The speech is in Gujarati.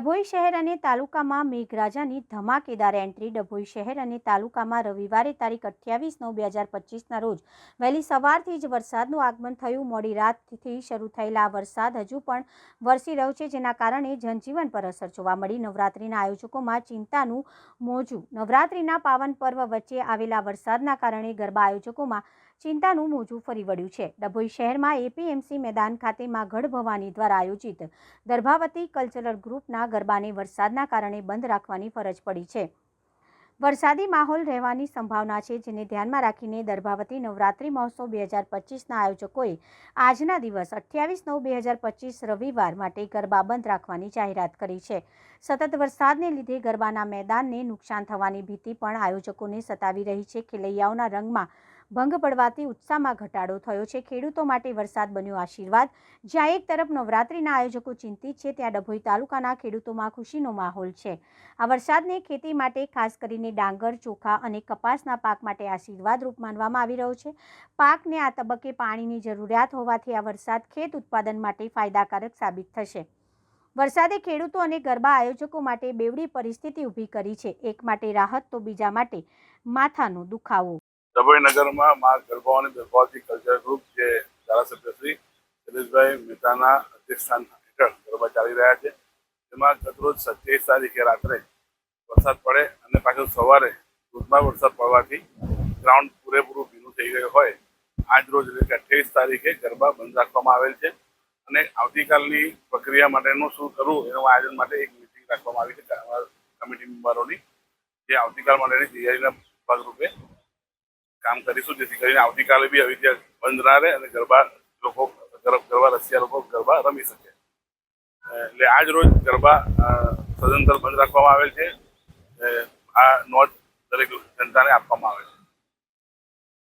ડભોઈ શહેર અને તાલુકામાં મેઘરાજાની ધમાકેદાર એન્ટ્રી. ડભોઈ શહેર અને તાલુકામાં રવિવારે તારીખ અઠ્યાવીસ નવ બે હજાર પચીસના રોજ વહેલી સવારથી જ વરસાદનું આગમન થયું. મોડી રાતથી શરૂ થયેલા આ વરસાદ હજુ પણ વરસી રહ્યો છે, જેના કારણે જનજીવન પર અસર જોવા મળી. નવરાત્રિના આયોજકોમાં ચિંતાનું મોજું. નવરાત્રિના પાવન પર્વ વચ્ચે આવેલા વરસાદના કારણે ગરબા આયોજકોમાં ચિંતાનું મોજું ફરી વળ્યું છે. ડભોઈ શહેરમાં એપીએમસી મેદાન ખાતે માં ગઢ ભવાની દ્વારા આયોજિત દર્ભાવતી કલ્ચરલ ગ્રુપના ગરબાને વરસાદના કારણે બંધ રાખવાની ફરજ પડી છે. વરસાદી માહોલ રહેવાની સંભાવના છે, જેને ધ્યાનમાં રાખીને દર્ભાવતી નવરાત્રિ મહોત્સવ બે હજાર પચીસના આયોજકોએ આજના દિવસ અઠ્યાવીસ નવ બે હજાર પચીસ રવિવાર માટે ગરબા બંધ રાખવાની જાહેરાત કરી છે. સતત વરસાદને લીધે ગરબાના મેદાનને નુકસાન થવાની ભીતિ પણ આયોજકોને સતાવી રહી છે. ખેલૈયાઓના રંગમાં ભંગ પડવાથી ઉત્સાહમાં ઘટાડો થયો છે. ખેડૂતો માટે વરસાદ બન્યો આશીર્વાદ. જ્યાં એક તરફ નવરાત્રિના આયોજકો ચિંતિત છે, ત્યાં ડભોઈ તાલુકાના ખેડૂતોમાં ખુશીનો માહોલ છે. આ વરસાદને ખેતી માટે ખાસ કરીને ડાંગર, ચોખા અને કપાસના પાક માટે આશીર્વાદ રૂપ માનવામાં આવી રહ્યો છે. પાકને આ તબક્કે પાણીની જરૂરિયાત હોવાથી આ વરસાદ ખેત ઉત્પાદન માટે ફાયદાકારક સાબિત થશે. વરસાદે ખેડૂતો અને ગરબા આયોજકો માટે બેવડી પરિસ્થિતિ ઊભી કરી છે. એક માટે રાહત તો બીજા માટે માથાનો દુખાવો. ડભોઈ નગરમાં મા ગરબાઓની દરબાવતી કલ્ચર ગ્રુપ જે ધારાસભ્ય શ્રી શૈલેષભાઈ મહેતાના અધ્યક્ષસ્થાન હેઠળ ગરબા ચાલી રહ્યા છે. તેમાં ગતરોજ સત્યાવીસ તારીખે રાત્રે વરસાદ પડે અને પાછો સવારે ધોધમાર વરસાદ પડવાથી ગ્રાઉન્ડ પૂરેપૂરું ભીનું થઈ ગયું હોય. આજ રોજ એટલે કે અઠ્યાવીસ તારીખે ગરબા બંધ રાખવામાં આવેલ છે અને આવતીકાલની પ્રક્રિયા માટેનું શું કરવું એનું આયોજન માટે એક મિટિંગ રાખવામાં આવી છે. કમિટી મેમ્બરોની જે આવતીકાલ માટેની તૈયારીના ભાગરૂપે કામ કરીશું, જેથી કરીને આવતીકાલે બી આવી રીતે બંધ ના રહે અને ગરબા લોકો, ગર- ગરબા રસિયા લોકો ગરબા રમી શકે. એટલે આજ રોજ ગરબા સદંતર બંધ રાખવામાં આવેલ છે. આ નોટ દરેક જનતાને આપવામાં આવે છે.